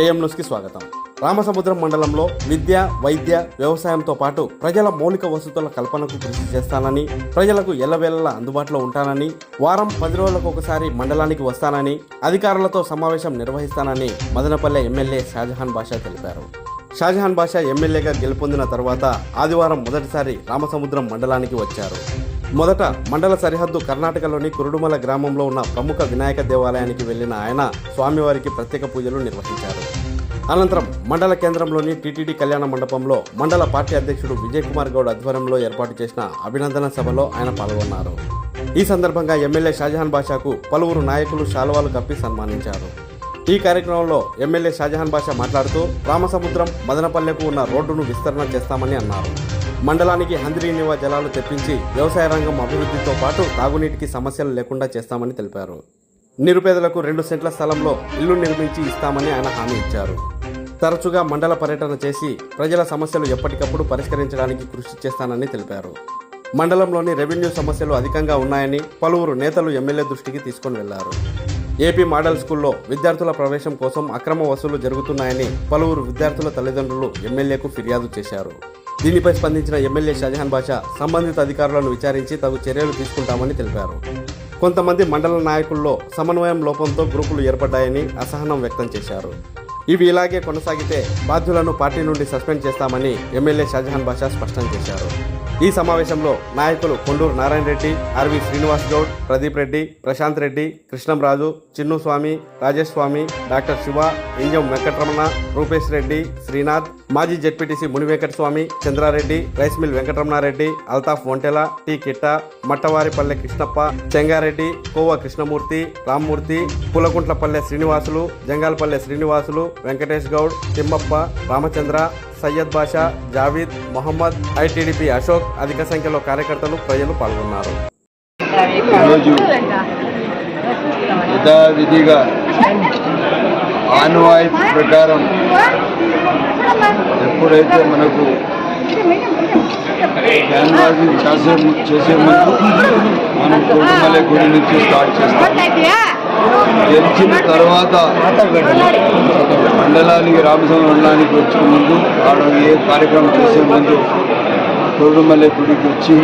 AM న్యూస్కి స్వాగతం. రామసముద్రం మండలంలో విద్య వైద్య వ్యవసాయంతో పాటు ప్రజల మౌలిక వసతుల కల్పనకు కృషి చేస్తానని ప్రజలకు ఎల్లవేళలా అందుబాటులో ఉంటానని వారం పది రోజులకు ఒకసారి మండలానికి వస్తానని అధికారులతో సమావేశం నిర్వహిస్తానని మదనపల్లె ఎమ్మెల్యే షాజహాన్ బాషా తెలిపారు. షాజహాన్ బాషా ఎమ్మెల్యేగా గెలుపొందిన తర్వాత ఆదివారం మొదటిసారి రామసముద్రం మండలానికి వచ్చారు. మొదట మండల సరిహద్దు కర్ణాటకలోని కురుడుమల గ్రామంలో ఉన్న ప్రముఖ వినాయక దేవాలయానికి వెళ్ళిన ఆయన స్వామివారికి ప్రత్యేక పూజలు నిర్వహించారు. అనంతరం మండల కేంద్రంలోని టీటీడీ కళ్యాణ మండపంలో మండల పార్టీ అధ్యక్షుడు విజయ్ కుమార్ గౌడ్ ఆధ్వర్యంలో ఏర్పాటు చేసిన అభినందన సభలో ఆయన పాల్గొన్నారు. ఈ సందర్భంగా ఎమ్మెల్యే షాజహాన్ బాషాకు పలువురు నాయకులు శాలువాలు కప్పి సన్మానించారు. ఈ కార్యక్రమంలో ఎమ్మెల్యే షాజహాన్ బాషా మాట్లాడుతూ రామసముద్రం మదనపల్లెకు ఉన్న రోడ్డును విస్తరణ చేస్తామని అన్నారు. మండలానికి హంద్రీనివా జలాలు తెప్పించి వ్యవసాయ రంగం అభివృద్ధితో పాటు తాగునీటికి సమస్యలు లేకుండా చేస్తామని తెలిపారు. నిరుపేదలకు రెండు సెంట్ల స్థలంలో ఇల్లు నిర్మించి ఇస్తామని ఆయన హామీ ఇచ్చారు. తరచుగా మండల పర్యటన చేసి ప్రజల సమస్యలు ఎప్పటికప్పుడు పరిష్కరించడానికి కృషి చేస్తానని తెలిపారు. మండలంలోని రెవెన్యూ సమస్యలు అధికంగా ఉన్నాయని పలువురు నేతలు ఎమ్మెల్యే దృష్టికి తీసుకొని వెళ్ళారు. ఏపీ మోడల్ స్కూల్లో విద్యార్థుల ప్రవేశం కోసం అక్రమ వసూలు జరుగుతున్నాయని పలువురు విద్యార్థుల తల్లిదండ్రులు ఎమ్మెల్యేకు ఫిర్యాదు చేశారు. దీనిపై స్పందించిన ఎమ్మెల్యే షాజహాన్ బాషా సంబంధిత అధికారులను విచారించి తగు చర్యలు తీసుకుంటామని తెలిపారు. కొంతమంది మండల నాయకుల్లో సమన్వయం లోపంతో గ్రూపులు ఏర్పడ్డాయని అసహనం వ్యక్తం చేశారు. ఇవి ఇలాగే కొనసాగితే బాధ్యులను పార్టీ నుండి సస్పెండ్ చేస్తామని ఎమ్మెల్యే షాజహాన్ బాషా స్పష్టం చేశారు. ఈ సమావేశంలో నాయకులు కొండూరు నారాయణ రెడ్డి ఆర్వి శ్రీనివాస్ గౌడ్ ప్రదీప్ రెడ్డి ప్రశాంత్ రెడ్డి కృష్ణంరాజు చిన్ను స్వామి రాజేష్ స్వామి డాక్టర్ శివ ఇంజం వెంకటరమణ రూపేష్ రెడ్డి శ్రీనాథ్ మాజీ ZPTC Munivenkata Swamy Chandrareddy rice mill Venkataramanareddy Altaf Ontela T Kitta Mattavaripalle Krishnappa Chengareddy Kova Krishnamurthy Rammurthy Pulakuntlapalle Srinivasulu Jangalapalle Srinivasulu Venkatesh Goud Thimmappa Ramachandra Syed Basha Javeed Mohammed ITDP Ashok అధిక సంఖ్యలో కార్యకర్తలు ప్రజలు పాల్గొన్నారు. ఈరోజు యథావిధిగా ఆనవాయితీ ప్రకారం ఎప్పుడైతే మనకు క్యాన్వాసింగ్ చేసే చేసే ముందు మనం కోటమల్లె గుడి నుంచి స్టార్ట్ చేస్తాం. గెలిచిన తర్వాత మండలానికి రామస్వామి మండలానికి వచ్చే ముందు ఆడ ఏ కార్యక్రమం చేసే ముందు కోడుమల్లె గుడికి వచ్చి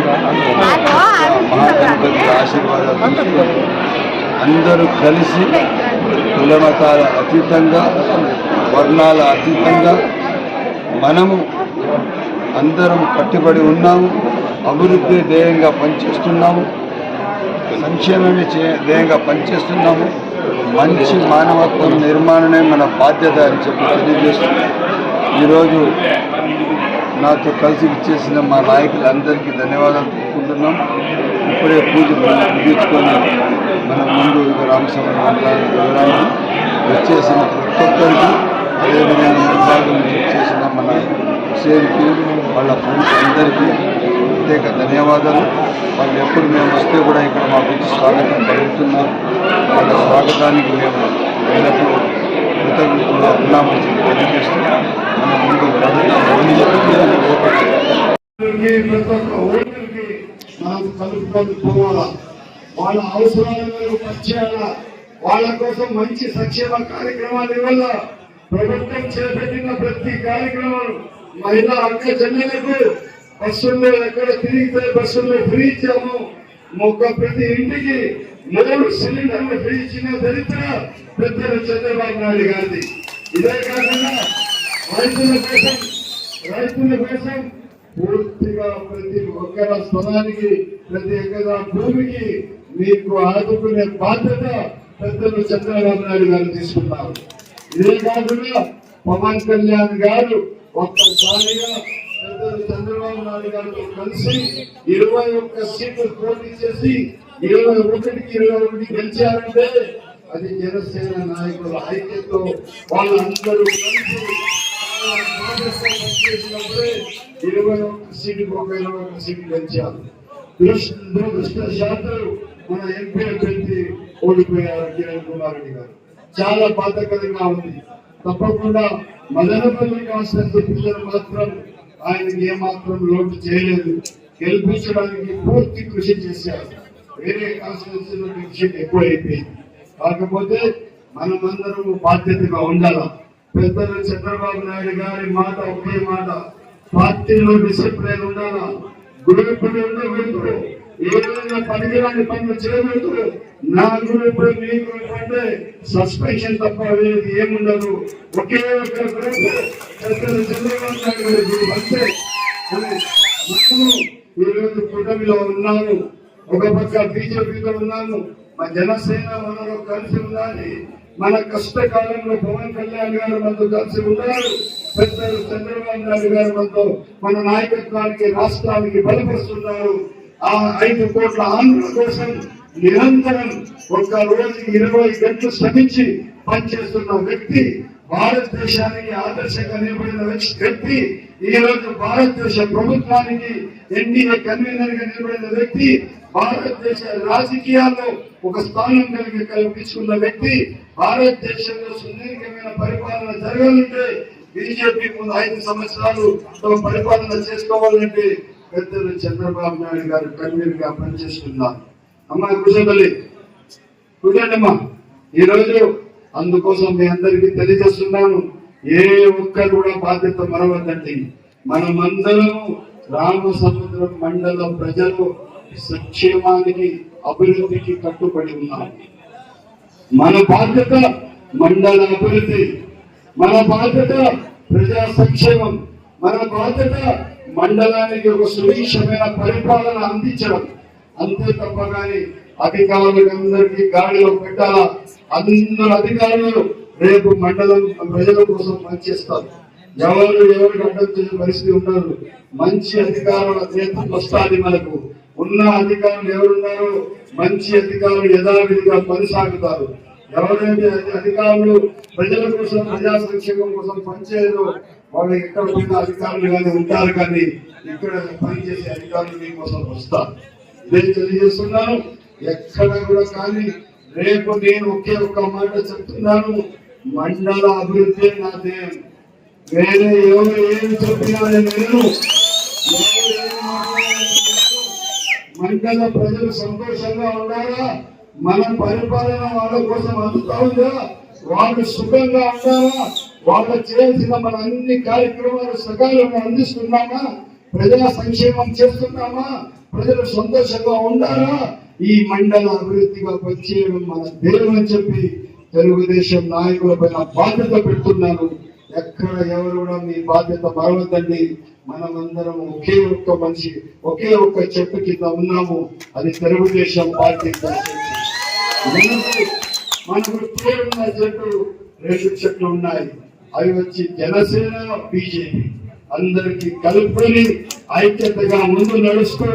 మహాగణపతి ఆశీర్వాదాలు తీసుకొని అందరూ కలిసి కులమతాల అతీతంగా వర్ణాల అతీతంగా మనము అందరం కట్టుబడి ఉన్నాము అభివృద్ధి ధ్యేయంగా పనిచేస్తున్నాము. సంక్షేమమే ధ్యేయంగా పనిచేస్తున్నాము. మంచి మానవత్వం నిర్మాణమే మన బాధ్యత అని చెప్పి తెలియజేస్తున్నాం. ఈరోజు నాతో కలిసి ఇచ్చేసిన మా నాయకులందరికీ ధన్యవాదాలు తెలుపుకుంటున్నాం. ఇప్పుడే పూజ ముగించుకొని మన ముందు ఇక రామస్వామి వెళ్ళడానికి వచ్చేసిన ప్రతి ఒక్కరికి అదేవిధంగా విభాగం మన హుసేన్కి వాళ్ళ ఫ్రెండ్స్ అందరికీ ధన్యవాదాలు. వాళ్ళు ఎప్పుడు మేము వస్తే కూడా ఇక్కడ మాకు వచ్చి స్వాగతం పలుకుతున్నారు. వాళ్ళ స్వాగతానికి మేము ఎల్లప్పుడూ కృతజ్ఞతగా ఉన్నామని చెప్పి తెలియజేస్తున్నాం. మన ముందు ఊరికి ప్రతి వాళ్ళ అవసరాల మేరకు పనిచేయాలా వాళ్ళ కోసం మంచి సంక్షేమ కార్యక్రమాలు ఇవ్వాల? ప్రభుత్వం చేపట్టిన ప్రతి కార్యక్రమం మహిళా అక్క చెల్లెలకు బస్సుల్లో ఎక్కడ తిరిగితే బస్సుల్లో ఫ్రీ ఇచ్చాము. మొక్క ప్రతి ఇంటికి మూడు సిలిండర్లు ఫ్రీ ఇచ్చిన చరిత్ర పెద్దలు చంద్రబాబు నాయుడు గారిది. ఇదే కాకుండా రైతుల కోసం రైతుల కోసం పూర్తిగా ప్రతి ఒక్కర స్థలానికి ప్రతి ఎకరా భూమికి మీకు ఆదుకునే బాధ్యత పెద్దలు చంద్రబాబు నాయుడు గారు తీసుకున్నారు. ఇదే కాకుండా పవన్ కళ్యాణ్ గారు ఒక్కసారిగా పెద్దలు చంద్రబాబు నాయుడు గారితో కలిసి ఇరవై ఒక్క సీట్లు పోటీ చేసి ఇరవై ఒకటికి ఇరవై ఒకటి గెలిచారంటే అది జనసేన నాయకుల ఐక్యతో వాళ్ళందరూ కలిసి ఇరవై ఒక్క సీటుకు ఒక ఇరవై ఒక్క సీటు గెలిచారు. దురదృష్టశాతం మన ఎంపీ అభ్యర్థి ఓడిపోయారు కిరణ్ కుమార్ రెడ్డి గారు. చాలా బాధకరంగా ఉంది. తప్పకుండా మదనపల్లి కాన్స్టిట్యూన్సీ పిల్లలు మాత్రం ఆయనకి ఏమాత్రం లోటు చేయలేదు. గెలిపించడానికి పూర్తి కృషి చేశారు. వేరే కాన్స్టిట్యూన్సీలో కృషి ఎక్కువైపోయింది. కాకపోతే మనమందరం బాధ్యతగా ఉండాలి? పెద్దలు చంద్రబాబు నాయుడు గారి మాట ఒకే మాట. పార్టీలో డిసిప్లిన్ ఉండాలా? గ్రూపులు ఉండకూడదు. ఏదైనా పనికిరాని పనులు చేయబడుతూ నా గ్రూప్ మీ గ్రూప్ అంటే సస్పెన్షన్ తప్ప అనేది ఏముండదు. ఒకే ఒక గ్రూప్ చంద్రబాబు నాయుడు గ్రూప్ అంతే. మనము ఈరోజు కూటమిలో ఉన్నాము. ఒక పక్క బీజేపీలో ఉన్నాము. మా జనసేన మనలో కలిసి ఉండాలి. మన కష్టకాలంలో పవన్ కళ్యాణ్ గారు మనతో కలిసి ఉన్నారు పెద్దలు చంద్రబాబు నాయుడు గారు మనతో మన నాయకత్వానికి రాష్ట్రానికి బలపరుస్తున్నారు. ఆ ఐదు కోట్ల ఆంధ్రుల కోసం నిరంతరం ఒక్క రోజుకి ఇరవై గంటలు శ్రమించి పనిచేస్తున్న వ్యక్తి భారతదేశానికి ఆదర్శంగా నిలబడిన వ్యక్తి ఈ రోజు భారతదేశ ప్రభుత్వానికి ఎన్డీఏ కన్వీనర్గా నిలబడిన వ్యక్తి భారతదేశ రాజకీయాల్లో ఒక స్థానం కలిగి కల్పించుకున్న వ్యక్తి భారతదేశంలో సుదీర్ఘమైన పరిపాలన జరగాలంటే బీజేపీ ముందు ఐదు సంవత్సరాలు తమ పరిపాలన చేసుకోవాలంటే పెద్దలు చంద్రబాబు నాయుడు గారు కన్వీనర్గా పనిచేస్తున్నారు. అమ్మ కుశలలి కూర్చోండమ్మా. ఈ రోజు అందుకోసం మీ అందరికీ తెలియజేస్తున్నాను. ఏ ఒక్కరు కూడా బాధ్యత మరవద్దండి. మనమందరము రామసముద్రం మండల ప్రజలు సంక్షేమానికి అభివృద్ధికి కట్టుబడి ఉన్నారు మన బాధ్యత మండల అభివృద్ధి మన బాధ్యత ప్రజా సంక్షేమం. మన బాధ్యత మండలానికి ఒక సుభిక్షమైన పరిపాలన అందించడం. అంతే తప్ప కానీ అధికారులందరికీ గాడిలో పెట్టాలా? అందరు అధికారులు రేపు మండలం ప్రజల కోసం పనిచేస్తారు. ఎవరు ఎవరికి అడ్డం చేసే పరిస్థితి ఉండదు. మంచి అధికారుల చేతులకు వస్తుంది మనకు. ఉన్న అధికారులు ఎవరున్నారో మంచి అధికారులు యథావిధిగా కొనసాగుతారు. ఎవరైతే అధికారులు ప్రజల కోసం ప్రజా సంక్షేమం కోసం పనిచేయరు వాళ్ళు ఎక్కడ పోయిన అధికారులుగానే ఉంటారు కానీ ఇక్కడ పనిచేసే అధికారులు మీకోసం వస్తారు. నేను తెలియజేస్తున్నాను ఎక్కడ కూడా కానీ రేపు నేను ఒకే ఒక్క మాట చెప్తున్నాను మండల అభివృద్ధి నా ధ్యేయం వేరే ఎవరు ఏం చెప్పినా నేను ఏం మండల ప్రజలు సంతోషంగా ఉండాలా? మన పరిపాలన వాళ్ళ కోసం అందుతా ఉందా? వాళ్ళు సుఖంగా ఉండాలా? వాళ్ళ చేయాల్సిన మన అన్ని కార్యక్రమాలు సకాలంలో అందిస్తున్నామా? ప్రజా సంక్షేమం చేస్తున్నామా? ప్రజలు సంతోషంగా ఉండాలా? ఈ మండల అభివృద్ధిగా పనిచేయడం మన ధ్యేయం అని చెప్పి తెలుగుదేశం నాయకుల పైన బాధ్యత పెడుతున్నాను. ఎక్కడ ఎవరు కూడా మీ బాధ్యత మరవద్దండి. మనమందరం ఒకే ఒక్క మనిషి ఒకే ఒక్క చెట్టు కింద ఉన్నాము. అది తెలుగుదేశం పార్టీ మనకు రెండు చెట్లు ఉన్నాయి. అవి వచ్చి జనసేన బీజేపీ అందరికి కలుపుకొని ఐక్యతగా ముందు నడుస్తూ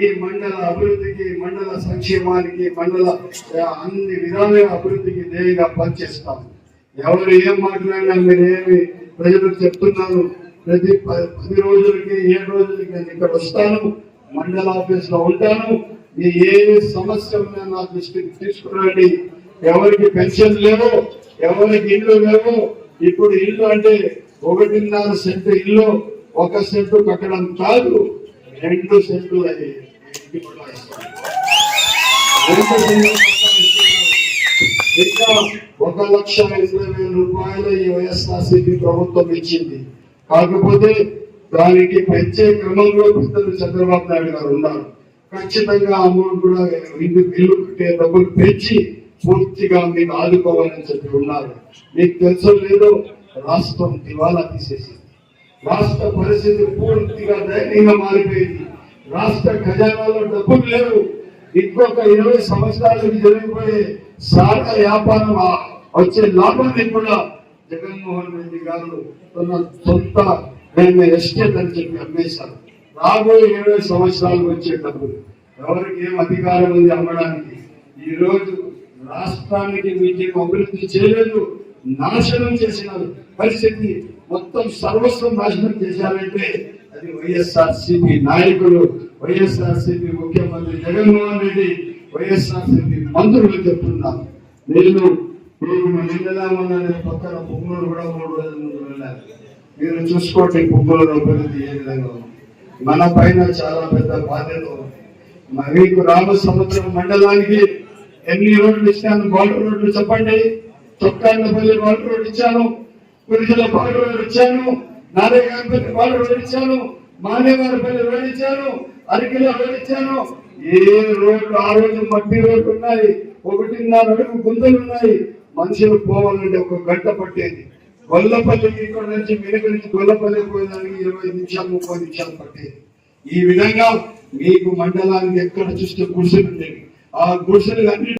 ఈ మండల అభివృద్ధికి మండల సంక్షేమానికి మండల అన్ని విధాలుగా అభివృద్ధికి ధ్యేయంగా పనిచేస్తాం. ఎవరు ఏం మాట్లాడినా మీరేమి ప్రజలకు చెప్తున్నాను ప్రతి పది రోజులకి ఏడు రోజులకి నేను ఇక్కడ వస్తాను మండల ఆఫీస్లో ఉంటాను. ఏ సమస్య ఉన్నా నా దృష్టికి తీసుకురండి. ఎవరికి పెన్షన్ లేవు ఎవరికి ఇల్లు లేవు. ఇప్పుడు ఇల్లు అంటే ఒకటిన్నర సెంటు ఇల్లు ఒక సెంటు కట్టడం కాదు రెండు సెంట్లు అది. ఇంకా ఒక లక్ష ఇరవై వేల రూపాయలు ఈ వైఎస్ఆర్సీపీ ప్రభుత్వం ఇచ్చింది. కాకపోతే దానికి పెంచే క్రమంలో పెద్దలు చంద్రబాబు నాయుడు గారు ఉన్నారు. ఖచ్చితంగా అమౌంట్ కూడా ఇంటి బిల్లు కట్టే డబ్బులు పెంచి పూర్తిగా మీరు ఆదుకోవాలని చెప్పి ఉన్నారు. మీకు తెలుసో లేదో రాష్ట్రం దివాలా తీసేసింది. రాష్ట్ర పరిస్థితి పూర్తిగా దయనీయంగా మారిపోయింది. రాష్ట్ర ఖజానాలో డబ్బులు లేవు. ఇంకొక ఇరవై సంవత్సరాలకు జరిగిపోయే సాగ వ్యాపారం వచ్చే లాభాన్ని కూడా జగన్మోహన్ రెడ్డి గారు తన సొంత మేము ఎస్టేట్ అని చెప్పి అమ్మేశారు. రాబోయే ఇరవై సంవత్సరాలకు వచ్చే డబ్బులు. ఎవరికి ఏం అధికారం ఉంది అమ్మడానికి? ఈ రోజు రాష్ట్రానికి మీకేం అభివృద్ధి చేయలేదు నాశనం చేసినారు. పరిస్థితి మొత్తం సర్వస్వం నాశనం చేశారంటే అది వైఎస్ఆర్ సిపి నాయకులు వైఎస్ఆర్ సిపి ముఖ్యమంత్రి జగన్మోహన్ రెడ్డి వైఎస్ఆర్ సిపి మంత్రులు చెప్తున్నారు. నేను మీకు నిన్నలా మొన్న పక్కన పుంగూరు కూడా మూడు రోజుల ముందు వెళ్ళాను మీరు చూసుకోండి పుంగూరు అభివృద్ధి ఏ విధంగా మన పైన చాలా పెద్ద బాధ్యత ఉంది. మీకు రామసముద్రం మండలానికి ఎన్ని రోడ్లు ఇచ్చాను? బార్డర్ రోడ్లు చెప్పండి. చొక్కాయలపల్లి బార్డర్ రోడ్ ఇచ్చాను. గురిజల పాడు రోడ్ ఇచ్చాను. నారాయణపల్లి పాడు రోడ్ ఇచ్చాను. మానేవారిపల్లి రోడ్ ఇచ్చాను. అరకిలో రోడ్ ఇచ్చాను. ఏ రోడ్లు ఆ రోజు మట్టి రోడ్లు ఉన్నాయి? ఒకటిన్నర అడుగు గుంతలు ఉన్నాయి. మనుషులు పోవాలంటే ఒక గంట పట్టేది. గొల్లపల్లికి ఇక్కడ నుంచి వెనుక నుంచి గొల్లపల్లి పోయేదానికి ఇరవై నిమిషాలు ముప్పై నిమిషాలు పట్టేది. ఈ విధంగా మీకు మండలానికి ఎక్కడ చూస్తే గుడిసెలు ఉండేవి. ఆ గుడిసెలు అన్ని